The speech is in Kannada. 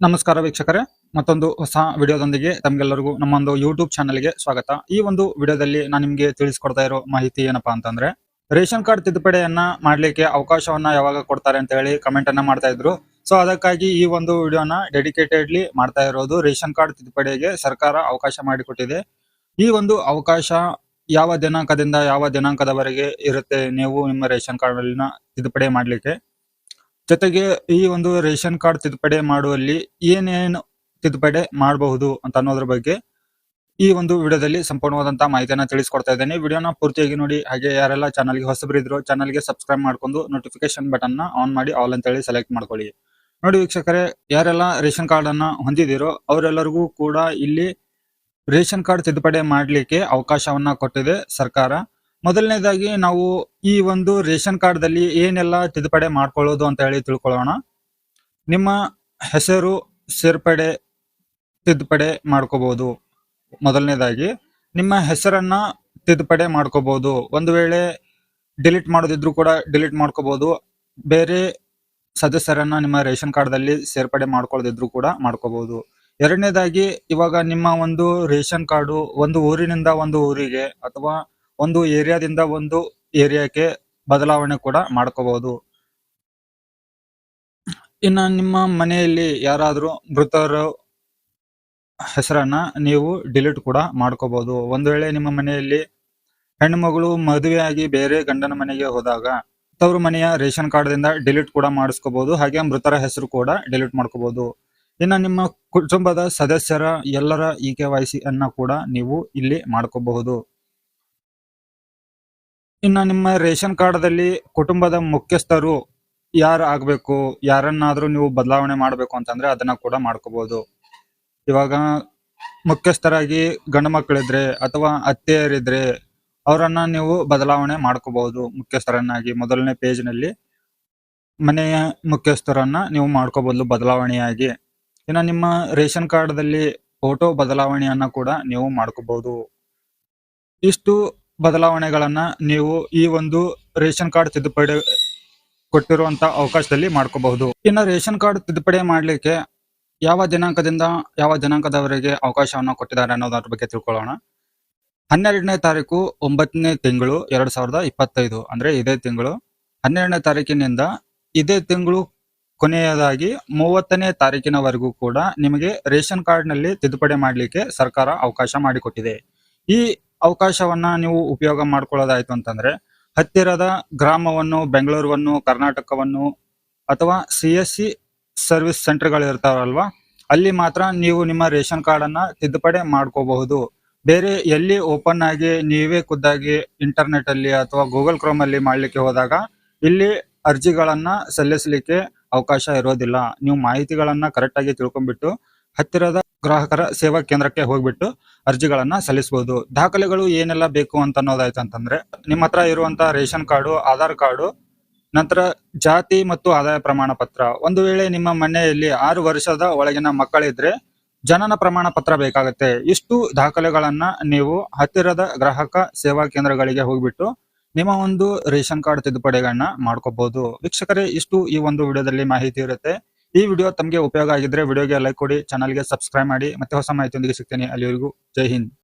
ನಮಸ್ಕಾರ ವೀಕ್ಷಕರೇ, ಮತ್ತೊಂದು ಹೊಸ ವಿಡಿಯೋದೊಂದಿಗೆ ನಮ್ಮ ನಮ್ಮೊಂದು ಯೂಟ್ಯೂಬ್ ಚಾನಲ್ಗೆ ಸ್ವಾಗತ. ಈ ಒಂದು ವಿಡಿಯೋದಲ್ಲಿ ನಾನು ನಿಮಗೆ ತಿಳಿಸ್ಕೊಡ್ತಾ ಇರೋ ಮಾಹಿತಿ ಏನಪ್ಪಾ ಅಂತಂದ್ರೆ, ರೇಷನ್ ಕಾರ್ಡ್ ತಿದ್ದುಪಡಿಯನ್ನ ಮಾಡ್ಲಿಕ್ಕೆ ಅವಕಾಶವನ್ನ ಯಾವಾಗ ಕೊಡ್ತಾರೆ ಅಂತ ಹೇಳಿ ಕಮೆಂಟ್ ಅನ್ನ ಮಾಡ್ತಾ ಇದ್ರು. ಸೊ ಅದಕ್ಕಾಗಿ ಈ ಒಂದು ವಿಡಿಯೋನ ಡೆಡಿಕೇಟೆಡ್ಲಿ ಮಾಡ್ತಾ ಇರೋದು ರೇಷನ್ ಕಾರ್ಡ್ ತಿದ್ದುಪಡಿಗೆ ಸರ್ಕಾರ ಅವಕಾಶ ಮಾಡಿಕೊಟ್ಟಿದೆ. ಈ ಒಂದು ಅವಕಾಶ ಯಾವ ದಿನಾಂಕದಿಂದ ಯಾವ ದಿನಾಂಕದವರೆಗೆ ಇರುತ್ತೆ ನೀವು ನಿಮ್ಮ ರೇಷನ್ ಕಾರ್ಡ್ ಅಲ್ಲಿನ ತಿದ್ದುಪಡಿ ಮಾಡ್ಲಿಕ್ಕೆ? ಜೊತೆಗೆ ಈ ಒಂದು ರೇಷನ್ ಕಾರ್ಡ್ ತಿದ್ದುಪಡಿ ಮಾಡುವಲ್ಲಿ ಏನೇನು ತಿದ್ದುಪಡಿ ಮಾಡಬಹುದು ಅಂತ ಅನ್ನೋದ್ರ ಬಗ್ಗೆ ಈ ಒಂದು ವಿಡಿಯೋದಲ್ಲಿ ಸಂಪೂರ್ಣವಾದಂತಹ ಮಾಹಿತಿಯನ್ನು ತಿಳಿಸ್ಕೊಡ್ತಾ ಇದ್ದೇನೆ. ವಿಡಿಯೋನ ಪೂರ್ತಿಯಾಗಿ ನೋಡಿ. ಹಾಗೆ ಯಾರೆಲ್ಲ ಚಾನಲ್ಗೆ ಹೊಸಬರಿದ್ರು, ಚಾನಲ್ಗೆ ಸಬ್ಸ್ಕ್ರೈಬ್ ಮಾಡ್ಕೊಂಡು ನೋಟಿಫಿಕೇಶನ್ ಬಟನ್ನ ಆನ್ ಮಾಡಿ ಆಲ್ ಅಂತ ಹೇಳಿ ಸೆಲೆಕ್ಟ್ ಮಾಡ್ಕೊಳ್ಳಿ. ನೋಡಿ ವೀಕ್ಷಕರೇ, ಯಾರೆಲ್ಲ ರೇಷನ್ ಕಾರ್ಡ್ ಅನ್ನ ಹೊಂದಿದಿರೋ ಅವರೆಲ್ಲರಿಗೂ ಕೂಡ ಇಲ್ಲಿ ರೇಷನ್ ಕಾರ್ಡ್ ತಿದ್ದುಪಡಿ ಮಾಡ್ಲಿಕ್ಕೆ ಅವಕಾಶವನ್ನ ಕೊಟ್ಟಿದೆ ಸರ್ಕಾರ. ಮೊದಲನೇದಾಗಿ ನಾವು ಈ ಒಂದು ರೇಷನ್ ಕಾರ್ಡ್ ದಲ್ಲಿ ಏನೆಲ್ಲ ತಿದ್ದುಪಡಿ ಮಾಡ್ಕೊಳ್ಳೋದು ಅಂತ ಹೇಳಿ ತಿಳ್ಕೊಳ್ಳೋಣ. ನಿಮ್ಮ ಹೆಸರು, ಸೇರ್ಪಡೆ, ತಿದ್ದುಪಡಿ ಮಾಡ್ಕೋಬಹುದು ಮೊದಲನೇದಾಗಿ ನಿಮ್ಮ ಹೆಸರನ್ನ ತಿದ್ದುಪಡಿ ಮಾಡ್ಕೋಬಹುದು ಒಂದು ವೇಳೆ ಡಿಲೀಟ್ ಮಾಡೋದಿದ್ರು ಕೂಡ ಡಿಲೀಟ್ ಮಾಡ್ಕೋಬಹುದು ಬೇರೆ ಸದಸ್ಯರನ್ನ ನಿಮ್ಮ ರೇಷನ್ ಕಾರ್ಡ್ ದಲ್ಲಿ ಸೇರ್ಪಡೆ ಮಾಡ್ಕೊಳ್ಳೋದಿದ್ರು ಕೂಡ ಮಾಡ್ಕೋಬಹುದು ಎರಡನೇದಾಗಿ ಇವಾಗ ನಿಮ್ಮ ಒಂದು ರೇಷನ್ ಕಾರ್ಡು ಒಂದು ಊರಿನಿಂದ ಒಂದು ಊರಿಗೆ ಅಥವಾ ಒಂದು ಏರಿಯಾದಿಂದ ಒಂದು ಏರಿಯಾಕ್ಕೆ ಬದಲಾವಣೆ ಕೂಡ ಮಾಡ್ಕೋಬಹುದು. ಇನ್ನ ನಿಮ್ಮ ಮನೆಯಲ್ಲಿ ಯಾರಾದರೂ ಮೃತರು ಹೆಸರನ್ನ ನೀವು ಡಿಲೀಟ್ ಕೂಡ ಮಾಡ್ಕೋಬಹುದು. ಒಂದು ವೇಳೆ ನಿಮ್ಮ ಮನೆಯಲ್ಲಿ ಹೆಣ್ಣು ಮಗಳು ಮದುವೆಯಾಗಿ ಬೇರೆ ಗಂಡನ ಮನೆಗೆ ಹೋದಾಗ ತವರು ಮನೆಯ ರೇಷನ್ ಕಾರ್ಡ್ ದಿಂದ ಡಿಲೀಟ್ ಕೂಡ ಮಾಡಿಸ್ಕೋಬಹುದು. ಹಾಗೆ ಮೃತರ ಹೆಸರು ಕೂಡ ಡಿಲೀಟ್ ಮಾಡ್ಕೋಬಹುದು. ಇನ್ನ ನಿಮ್ಮ ಕುಟುಂಬದ ಸದಸ್ಯರ ಎಲ್ಲರ ಇ ಕೆ ವೈ ಸಿ ಅನ್ನ ಕೂಡ ನೀವು ಇಲ್ಲಿ ಮಾಡ್ಕೋಬಹುದು. ಇನ್ನ ನಿಮ್ಮ ರೇಷನ್ ಕಾರ್ಡ್ದಲ್ಲಿ ಕುಟುಂಬದ ಮುಖ್ಯಸ್ಥರು ಯಾರು ಆಗಬೇಕು, ಯಾರನ್ನಾದರೂ ನೀವು ಬದಲಾವಣೆ ಮಾಡಬೇಕು ಅಂತಂದ್ರೆ ಅದನ್ನ ಕೂಡ ಮಾಡ್ಕೋಬಹುದು ಇವಾಗ ಮುಖ್ಯಸ್ಥರಾಗಿ ಗಂಡು ಮಕ್ಕಳಿದ್ರೆ ಅಥವಾ ಅತ್ತೆಯರಿದ್ರೆ ಅವರನ್ನ ನೀವು ಬದಲಾವಣೆ ಮಾಡ್ಕೋಬಹುದು ಮುಖ್ಯಸ್ಥರನ್ನಾಗಿ. ಮೊದಲನೇ ಪೇಜ್ನಲ್ಲಿ ಮನೆಯ ಮುಖ್ಯಸ್ಥರನ್ನ ನೀವು ಮಾಡ್ಕೋಬಹುದು ಬದಲಾವಣೆಯಾಗಿ. ಇನ್ನ ನಿಮ್ಮ ರೇಷನ್ ಕಾರ್ಡ್ದಲ್ಲಿ ಫೋಟೋ ಬದಲಾವಣೆಯನ್ನ ಕೂಡ ನೀವು ಮಾಡ್ಕೋಬಹುದು ಇಷ್ಟು ಬದಲಾವಣೆಗಳನ್ನ ನೀವು ಈ ಒಂದು ರೇಷನ್ ಕಾರ್ಡ್ ತಿದ್ದುಪಡಿ ಕೊಟ್ಟಿರುವಂತ ಅವಕಾಶದಲ್ಲಿ ಮಾಡ್ಕೋಬಹುದು. ಇನ್ನು ರೇಷನ್ ಕಾರ್ಡ್ ತಿದ್ದುಪಡಿ ಮಾಡಲಿಕ್ಕೆ ಯಾವ ದಿನಾಂಕದಿಂದ ಯಾವ ದಿನಾಂಕದವರೆಗೆ ಅವಕಾಶವನ್ನು ಕೊಟ್ಟಿದ್ದಾರೆ ಅನ್ನೋದ್ರ ಬಗ್ಗೆ ತಿಳ್ಕೊಳ್ಳೋಣ. ಹನ್ನೆರಡನೇ ತಾರೀಕು ಒಂಬತ್ತನೇ ತಿಂಗಳು ಎರಡ್ ಸಾವಿರದ ಇಪ್ಪತ್ತೈದು, ಅಂದ್ರೆ ಇದೇ ತಿಂಗಳು. ಹನ್ನೆರಡನೇ ತಾರೀಕಿನಿಂದ ಇದೇ ತಿಂಗಳು ಕೊನೆಯದಾಗಿ ಮೂವತ್ತನೇ ತಾರೀಕಿನವರೆಗೂ ಕೂಡ ನಿಮಗೆ ರೇಷನ್ ಕಾರ್ಡ್ನಲ್ಲಿ ತಿದ್ದುಪಡಿ ಮಾಡಲಿಕ್ಕೆ ಸರ್ಕಾರ ಅವಕಾಶ ಮಾಡಿಕೊಟ್ಟಿದೆ. ಈ ಅವಕಾಶವನ್ನ ನೀವು ಉಪಯೋಗ ಮಾಡ್ಕೊಳ್ಳೋದಾಯ್ತು ಅಂತಂದ್ರೆ, ಹತ್ತಿರದ ಗ್ರಾಮವನ್ನು ಬೆಂಗಳೂರನ್ನು ಕರ್ನಾಟಕವನ್ನು ಅಥವಾ ಸಿ ಎಸ್ ಸಿ ಸರ್ವಿಸ್ ಸೆಂಟರ್ಗಳು ಇರ್ತಾವಲ್ವಾ ಅಲ್ಲಿ ಮಾತ್ರ ನೀವು ನಿಮ್ಮ ರೇಷನ್ ಕಾರ್ಡ್ ಅನ್ನ ತಿದ್ದುಪಡಿ ಮಾಡ್ಕೋಬಹುದು. ಬೇರೆ ಎಲ್ಲಿ ಓಪನ್ ಆಗಿ ನೀವೇ ಖುದ್ದಾಗಿ ಇಂಟರ್ನೆಟ್ ಅಲ್ಲಿ ಅಥವಾ ಗೂಗಲ್ ಕ್ರೋಮ್ ಅಲ್ಲಿ ಮಾಡ್ಲಿಕ್ಕೆ ಹೋದಾಗ, ಇಲ್ಲಿ ಅರ್ಜಿಗಳನ್ನ ಸಲ್ಲಿಸಲಿಕ್ಕೆ ಅವಕಾಶ ಇರೋದಿಲ್ಲ. ನೀವು ಮಾಹಿತಿಗಳನ್ನ ಕರೆಕ್ಟ್ ಆಗಿ ತಿಳ್ಕೊಂಡ್ಬಿಟ್ಟು, ಹತ್ತಿರದ ಗ್ರಾಹಕರ ಸೇವಾ ಕೇಂದ್ರಕ್ಕೆ ಹೋಗ್ಬಿಟ್ಟು ಅರ್ಜಿಗಳನ್ನ ಸಲ್ಲಿಸಬಹುದು ದಾಖಲೆಗಳು ಏನೆಲ್ಲ ಬೇಕು ಅಂತ ಅನ್ನೋದಾಯ್ತು ಅಂತಂದ್ರೆ, ನಿಮ್ಮ ಹತ್ರ ಇರುವಂತಹ ರೇಷನ್ ಕಾರ್ಡು, ಆಧಾರ್ ಕಾರ್ಡು, ನಂತರ ಜಾತಿ ಮತ್ತು ಆದಾಯ ಪ್ರಮಾಣ ಪತ್ರ. ಒಂದು ವೇಳೆ ನಿಮ್ಮ ಮನೆಯಲ್ಲಿ ಆರು ವರ್ಷದ ಒಳಗಿನ ಮಕ್ಕಳಿದ್ರೆ ಜನನ ಪ್ರಮಾಣ ಪತ್ರ ಬೇಕಾಗುತ್ತೆ. ಇಷ್ಟು ದಾಖಲೆಗಳನ್ನ ನೀವು ಹತ್ತಿರದ ಗ್ರಾಹಕ ಸೇವಾ ಕೇಂದ್ರಗಳಿಗೆ ಹೋಗ್ಬಿಟ್ಟು ನಿಮ್ಮ ಒಂದು ರೇಷನ್ ಕಾರ್ಡ್ ತಿದ್ದುಪಡಿಗಳನ್ನ ಮಾಡ್ಕೋಬಹುದು ವೀಕ್ಷಕರೇ, ಇಷ್ಟು ಈ ಒಂದು ವಿಡಿಯೋದಲ್ಲಿ ಮಾಹಿತಿ ಇರುತ್ತೆ. ಈ ವಿಡಿಯೋ ತಮಗೆ ಉಪಯೋಗ ಆಗಿದ್ರೆ ವಿಡಿಯೋಗೆ ಲೈಕ್ ಕೊಡಿ ಚಾನಲ್ಗೆ ಸಬ್ಸ್ಕ್ರೈಬ್ ಮಾಡಿ, ಮತ್ತೆ ಹೊಸ ಮಾಹಿತಿಯೊಂದಿಗೆ ಸಿಗ್ತೇನೆ ಅಲ್ಲಿವರೆಗೂ. ಜೈ ಹಿಂದ್.